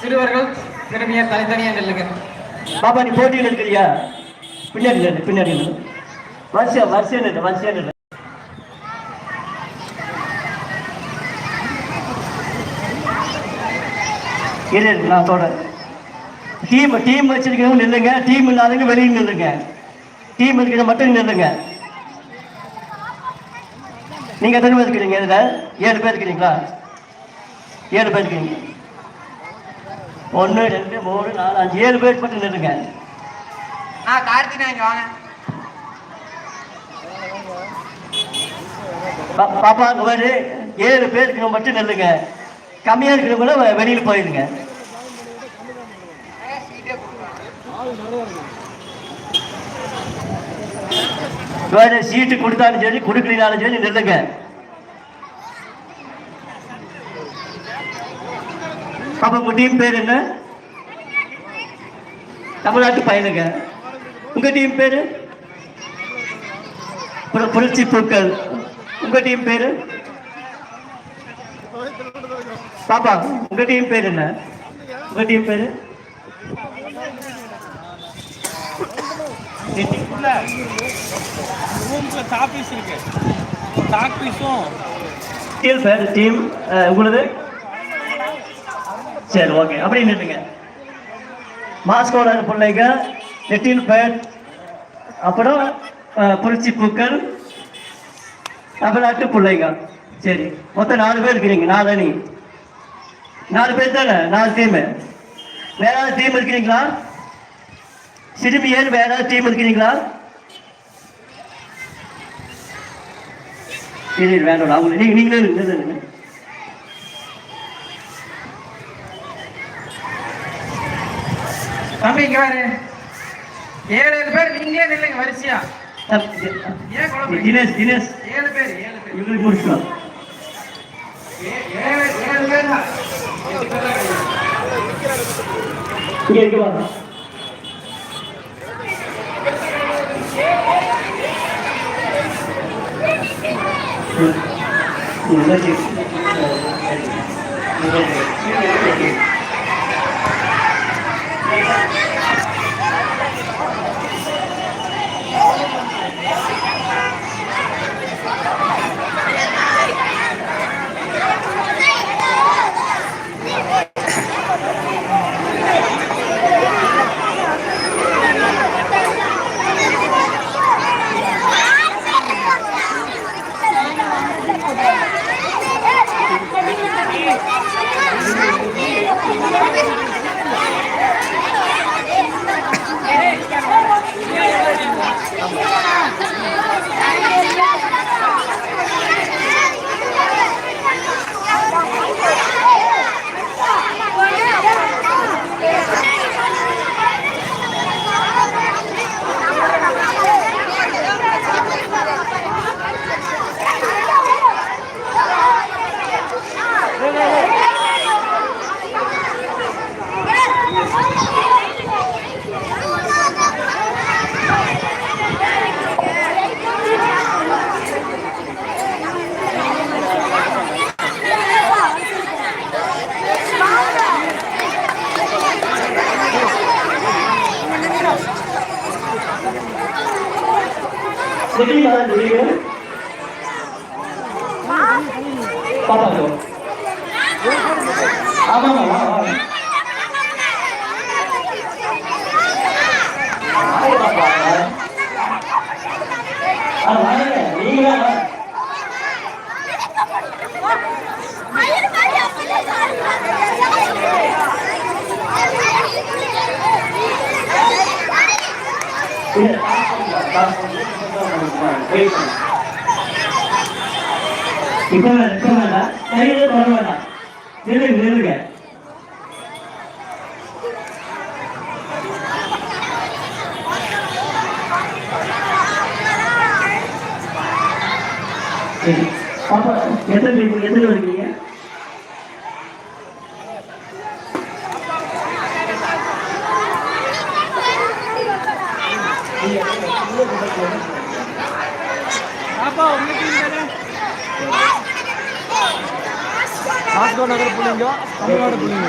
சிறுவர்கள் சிறுமியர் தனித்தனியாக நில்லுங்க. பாப்பா நீ போட்டியில் இருக்கிறியா? பின்னாடி நில்லு பின்னாடி நில்லு. வரிசையா வரிசையா நில்லு வரிசையா நில்லு. இரு நான் சொல்றேன். டீம் டீம் வச்சிருக்கிறவங்க நில்லுங்க. டீம் இல்லாதவங்க வெளியே நில்லுங்க. டீம் இருக்கிற மட்டும் நில்லுங்க. நீங்க எத்தனை பேர் இருக்கிறீங்க இதுல? ஏழு பேர் இருக்கிறீங்களா? ஏழு பேர் இருக்கிறீங்க. ஒன்று ரெண்டு மூணு நாலு அஞ்சு ஏழு பேர் மட்டும் நில்லுங்க. ஆ கார்த்தினா இங்க வாங்க. பாப்பா மாதிரி ஏழு பேருக்கு மட்டும் நில்லுங்க. கம்மியா இருக்கிறவங்கள வெளியில போயிருங்க சீட்டு கொடுத்தாலும் சரி கொடுக்கலினாலும் சரி நில்லுங்க. அப்ப உங்க டீம் பேர் என்ன? தமிழ்நாட்டு பையனுங்க உங்க டீம் பேரு? புர- புரட்சி பூக்கள். உங்க டீம் பேரு? பாப்பா உங்க டீம் பேர் என்ன? உங்க டீம் பேரு? ரூம்ல டாப் பீஸ் இருக்கு. டாப் பீஸும் டீம் பேர் டீம் உங்களுது? சரி ஓகே அப்படி நில்லுங்க. மாஸ்கோட பிள்ளைங்க நெட்டில் பேர் அப்புறம் புரட்சி பூக்கள் தமிழ்நாட்டு பிள்ளைங்க சரி மொத்தம் நாலு பேர் இருக்கிறீங்க நாலு அணி. நாலு பேர் தானே? நாலு டீமு வேற ஏதாவது டீம் இருக்கிறீங்களா? சிறுமியர் வேற ஏதாவது டீம் இருக்கிறீங்களா? சரி வேண்டாம் அவங்க நீங்களே நீங்களே தம்பி இங்க பாரு ஏழு ஏழு பேர் நீங்களே நில்லுங்க வரிசையா ஏன் குழப்பம் தினேஷ் தினேஷ் ஏழு பேர் ஏழு பேர் இவங்களுக்கு முடிச்சுக்கலாம் ஏழு ஏழு பேர் தான் எட்டு பேர் தான் கிடையாது. இங்க இங்க வாங்க தெரியுமா தெரியும் பாப்பா ஆமாம் ஆமாம் இப்போ Yeah. இப்போ வேண்டாம் கையில தொட வேண்டாம் நில்லுங்க நில்லுங்க பாப்பா எத்தனை எத்தனை பேர் நகர் பிள்ளைங்க தமிழ்நாடு பிள்ளைங்க